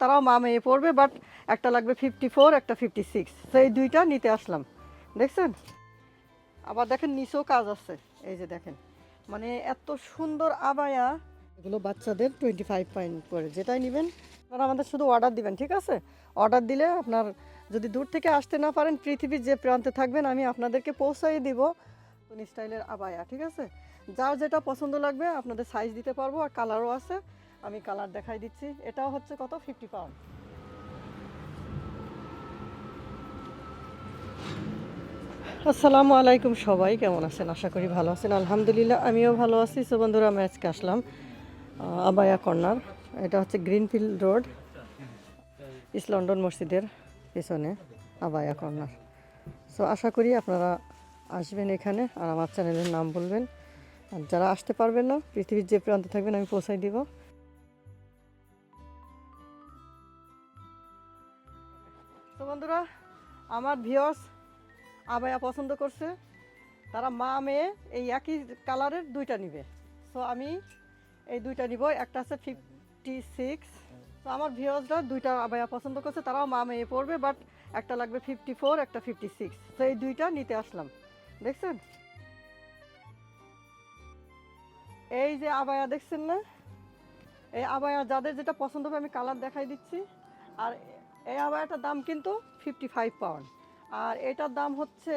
তারাও মা মেয়ে পড়বে বাট একটা লাগবে ফিফটি ফোর একটা ফিফটি সিক্স এই দুইটা নিতে আসলাম। দেখছেন? আবার দেখেন নিচেও কাজ আছে। এই যে দেখেন। মানে এত সুন্দর আবায়া। এগুলো বাচ্চাদের টোয়েন্টি ফাইভ পয়েন্ট করে। যেটাই নেবেন, আপনারা আমাদের শুধু অর্ডার দিবেন, ঠিক আছে? অর্ডার দিলে আপনার যদি দূর থেকে আসতে না পারেন, পৃথিবীর যে প্রান্তে থাকবেন, আমি আপনাদেরকে পৌঁছাই দিব স্টাইলের আবায়া, ঠিক আছে? যার যেটা পছন্দ লাগবে, আপনাদের সাইজ দিতে পারব আর কালারও আছে। আমি কালার দেখাই দিচ্ছি। এটাও হচ্ছে কত? ফিফটি পাউন্ড আসসালামু আলাইকুম সবাই, কেমন আছেন? আশা করি ভালো আছেন। আলহামদুলিল্লাহ, আমিও ভালো আছি। সো বন্ধুরা, আমি আজকে আসলাম আবায়া কর্নার। এটা হচ্ছে গ্রিনফিল্ড রোড ইস্ট লন্ডন মসজিদের পিছনে আবায়া কর্নার। সো আশা করি আপনারা আসবেন এখানে, আর আমার চ্যানেলের নাম বলবেন। আর যারা আসতে পারবেন না, পৃথিবীর যে প্রান্তে থাকবেন, আমি পৌঁছাই দিব। তো বন্ধুরা, আমার ভিওস আবায়া পছন্দ করছে। তারা মা, মেয়ে, এই একই কালারের দুইটা নিবে। সো আমি এই দুইটা নিব। একটা আছে ফিফটি সিক্স তো আমার ভিওসরা দুইটা আবায়া পছন্দ করছে। তারাও মা, মেয়ে পড়বে বাট একটা লাগবে ফিফটি ফোর একটা ফিফটি সিক্স তো এই দুইটা নিতে আসলাম। দেখছেন? এই যে আবায়া দেখছেন না? এই আবায়া যাদের যেটা পছন্দ হবে, আমি কালার দেখাই দিচ্ছি। আর এই আবায়াটার দাম কিন্তু ফিফটি ফাইভ পাউন্ড আর এটার দাম হচ্ছে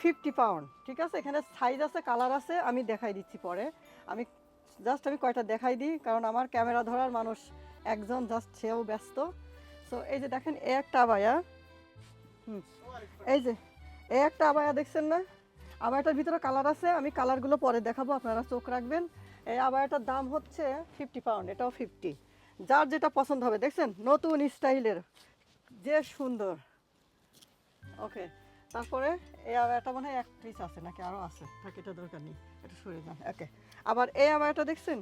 ফিফটি পাউন্ড ঠিক আছে? এখানে সাইজ আছে কালার আছে, আমি দেখাই দিচ্ছি পরে। আমি জাস্ট আমি কয়টা দেখাই দিই, কারণ আমার ক্যামেরা ধরার মানুষ একজন জাস্ট সেও ব্যস্ত। সো এই যে দেখেন, এ একটা আবায়া। হুম, এই যে, এ একটা আবায়া দেখছেন না? আবায়াটার ভিতরে কালার আছে, আমি কালারগুলো পরে দেখাবো, আপনারা চোখ রাখবেন। এই আবায়াটার দাম হচ্ছে ফিফটি পাউন্ড এটাও ফিফটি যার যেটা পছন্দ হবে, দেখছেন? নতুন স্টাইলের। যে সুন্দর। ওকে, তারপরে এই আবায়াটা মনে হয় এক পিস আছে নাকি আরও আছে? থাকে, এটা দরকার নেই, এটা সরে যান। ওকে, আবার এই আবায়াটা দেখছেন?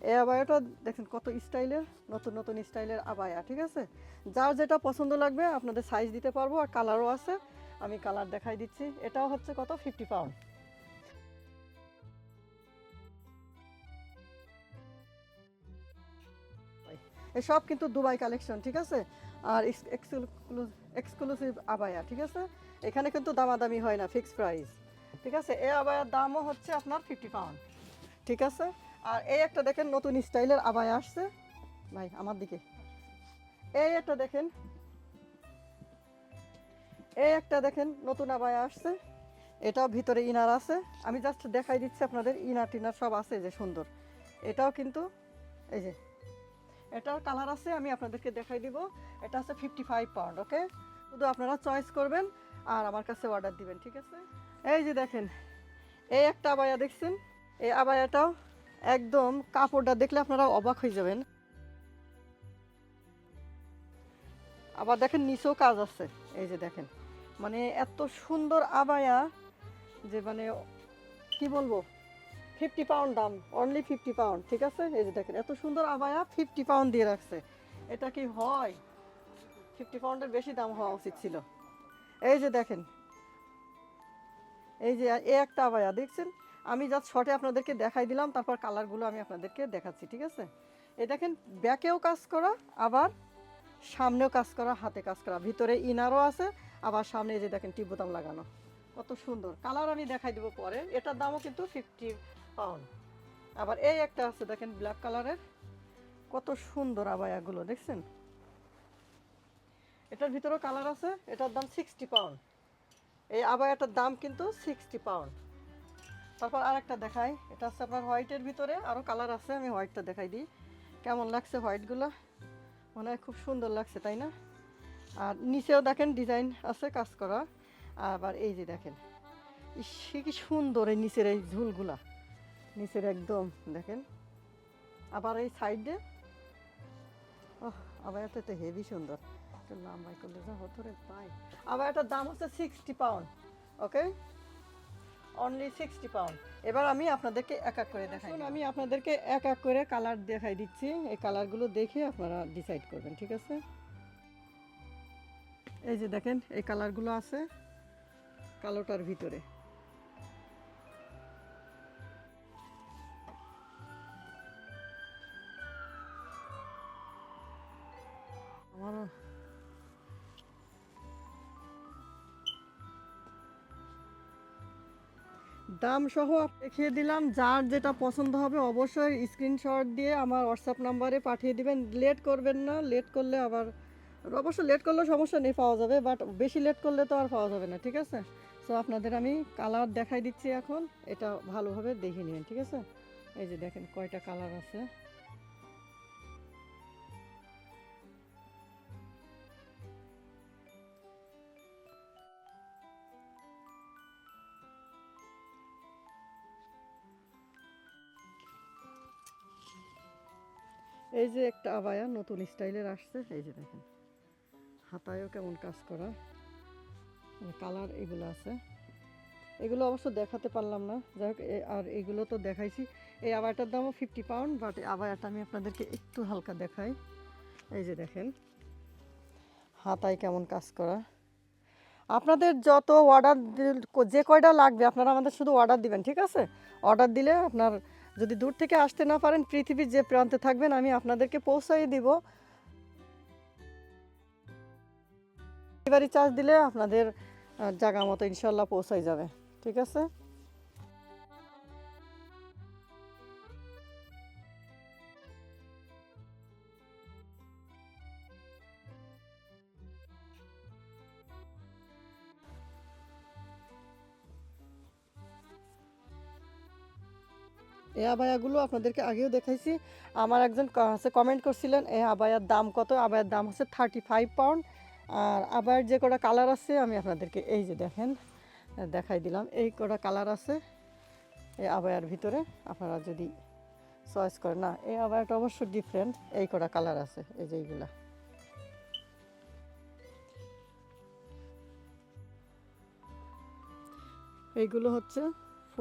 এই আবায়াটা দেখছেন কত স্টাইলের, নতুন নতুন স্টাইলের আবায়া, ঠিক আছে? যার যেটা পছন্দ লাগবে, আপনাদের সাইজ দিতে পারব আর কালারও আছে। আমি কালার দেখাই দিচ্ছি। এটাও হচ্ছে কত? ফিফটি পাউন্ড এসব কিন্তু দুবাই কালেকশন, ঠিক আছে? আর এক্সক্লুসিভ আবায়া, ঠিক আছে? এখানে কিন্তু দামাদামি হয় না, ফিক্সড প্রাইস, ঠিক আছে? এই আবায়ার দামও হচ্ছে আপনার ফিফটি পাউন্ড ঠিক আছে? আর এই একটা দেখেন নতুন স্টাইলের আবায়া আসছে। ভাই, আমার দিকে। এই একটা দেখেন। এই একটা দেখেন নতুন আবায়া আসছে। এটাও ভিতরে ইনার আছে। আমি জাস্ট দেখাই দিচ্ছি আপনাদের ইনার টিনার সব আছে যে সুন্দর। এটাও কিন্তু, এই যে এটার কালার আছে, আমি আপনাদেরকে দেখাই দিব। এটা আছে ফিফটি ফাইভ পাউন্ড ওকে? শুধু আপনারা চয়েস করবেন আর আমার কাছে অর্ডার দিবেন, ঠিক আছে? এই যে দেখেন, এই একটা আবায়া দেখছেন? এই আবায়াটাও একদম কাপড়টা দেখলে আপনারা অবাক হয়ে যাবেন। আবার দেখেন নিচেও কাজ আছে, এই যে দেখেন। মানে এত সুন্দর আবায়া যে মানে কি বলব? ফিফটি পাউন্ড দাম অনলি ফিফটি পাউন্ড ঠিক আছে? এই যে দেখেন, এত সুন্দর আবায়া ফিফটি পাউন্ড দিয়ে রাখছে। এটা কি হয়? ফিফটি পাউন্ডের বেশি দাম হওয়া উচিত ছিল। এই যে দেখেন, এই যে এ একটা আবায়া, দেখছেন? আমি জাস্ট শর্টে আপনাদেরকে দেখাই দিলাম, তারপর কালারগুলো আমি আপনাদেরকে দেখাচ্ছি, ঠিক আছে? এই দেখেন ব্যাকেও কাজ করা, আবার সামনেও কাজ করা, হাতে কাজ করা, ভিতরে ইনারও আছে, আবার সামনে এই যে দেখেন টিপ বোতাম লাগানো। কত সুন্দর। কালার আমি দেখাই দেবো পরে, এটার দামও কিন্তু ফিফটি পাউন্ড আবার এই একটা আছে, দেখেন ব্ল্যাক কালারের কত সুন্দর আবায়াগুলো, দেখছেন? এটার ভিতরেও কালার আছে, এটার দাম সিক্সটি পাউন্ড এই আবায়াটার দাম কিন্তু সিক্সটি পাউন্ড তারপর আরেকটা দেখাই, এটা হচ্ছে আপনার হোয়াইটের ভিতরে আরও কালার আছে, আমি হোয়াইটটা দেখাই দিই। কেমন লাগছে হোয়াইটগুলো মনে হয় খুব সুন্দর লাগছে, তাই না? আর নিচেও দেখেন ডিজাইন আছে, কাজ করা। আবার এই যে দেখেন কি সুন্দর এই নিচের এই ঝুলগুলা। নিচের একদম দেখেন। আবার এই সাইডে ওহ আবার এটা তো হেভি সুন্দর। একটু লম্বাই করলে যা হতো রে পাই আবার এটার দাম হচ্ছে sixty pound okay only sixty pound এবার আমি আপনাদেরকে এক এক করে দেখাই আমি আপনাদেরকে এক এক করে কালার দেখাই দিচ্ছি। এই কালারগুলো দেখে আপনারা ডিসাইড করবেন ঠিক আছে? এই যে দেখেন এই কালারগুলো আছে কালোটার ভিতরে। দাম সহ দেখিয়ে দিলাম। যার যেটা পছন্দ হবে অবশ্যই স্ক্রিনশট দিয়ে আমার হোয়াটসঅ্যাপ নাম্বারে পাঠিয়ে দিবেন। লেট করবেন না। লেট করলে আবার, অবশ্য লেট করলে সমস্যা নেই, পাওয়া যাবে। বাট বেশি লেট করলে তো আর পাওয়া যাবে না, ঠিক আছে? সো আপনাদের আমি কালার দেখাই দিচ্ছি এখন। এটা ভালোভাবে দেখে নিন ঠিক আছে? এই যে দেখেন কয়টা কালার আছে। এই যে একটা আবায়া নতুন স্টাইলের আসছে, এই যে দেখেন। হাতায়ও কেমন কাজ করা। কালার এগুলো আছে। এগুলো অবশ্য দেখাতে পারলাম না। যাই হোক আর এগুলো তো দেখাইছি। এই আবায়াটার দামও ফিফটি পাউন্ড বাট আবায়াটা আমি আপনাদেরকে একটু হালকা দেখাই। এই যে দেখেন, হাতায় কেমন কাজ করা। আপনাদের যত অর্ডার যে কয়টা লাগবে, আপনারা আমাদের শুধু অর্ডার দিবেন, ঠিক আছে? অর্ডার দিলে আপনার যদি দূর থেকে আসতে না পারেন, পৃথিবীর যে প্রান্তে থাকবেন, আমি আপনাদেরকে পৌঁছাই দিব। ডেলিভারি চার্জ দিলে আপনাদের জায়গা মতো ইনশাল্লাহ পৌঁছাই যাবে। ঠিক আছে? এই আবায়াগুলো আপনাদেরকে আগেও দেখাইছি। আমার একজন হচ্ছে কমেন্ট করছিলেন এই আবায়ার দাম কত? আবায়ার দাম হচ্ছে থার্টি ফাইভ পাউন্ড আর আবায়ার যে কটা কালার আছে, আমি আপনাদেরকে এই যে দেখেন দেখাই দিলাম। এই কটা কালার আছে এই আবায়ার ভিতরে। আপনারা যদি চয়েস করেন, না এই আবায়াটা অবশ্য ডিফারেন্ট এই কটা কালার আছে, এই যে এইগুলা। এইগুলো হচ্ছে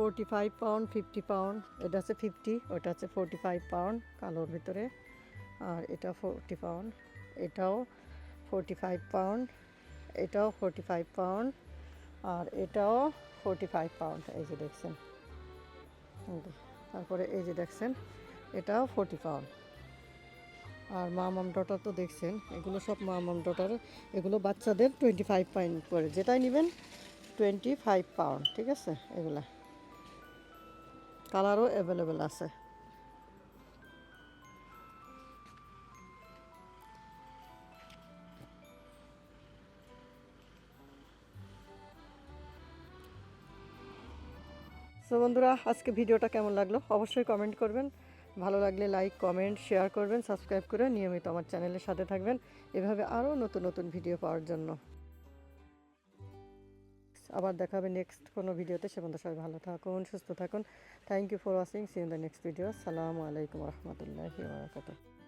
forty five pound fifty pound এটা হচ্ছে ফিফটি ওটা হচ্ছে ফোরটি ফাইভ পাউন্ড কালোর ভিতরে। আর এটা ফোরটি পাউন্ড এটাও ফোরটি ফাইভ পাউন্ড এটাও ফোরটি ফাইভ পাউন্ড আর এটাও ফোরটি ফাইভ পাউন্ড এই যে দেখছেন। তারপরে এই যে দেখছেন, এটাও ফোরটি পাউন্ড আর মা মাম ডটার তো দেখছেন, এগুলো সব মা মাম ডটার এগুলো বাচ্চাদের টোয়েন্টি ফাইভ পাউন্ড করে, যেটাই নেবেন টোয়েন্টি ফাইভ পাউন্ড ঠিক আছে? এগুলা। কালারও অ্যাভেলেবেল আছে। সো বন্ধুরা, আজকে ভিডিওটা কেমন লাগল? অবশ্যই কমেন্ট করবেন। ভালো লাগলে লাইক কমেন্ট শেয়ার করবেন সাবস্ক্রাইব করে নিয়মিত আমার চ্যানেলের সাথে থাকবেন। এভাবে আরও নতুন নতুন ভিডিও পাওয়ার জন্য। আবার দেখা হবে নেক্সট কোনো ভিডিওতে। সে পর্যন্ত সবাই ভালো থাকুন, সুস্থ থাকুন। Thank you for watching see in the next video আসসালামু আলাইকুম রহমতুল্লাহি বারাকাতুহু।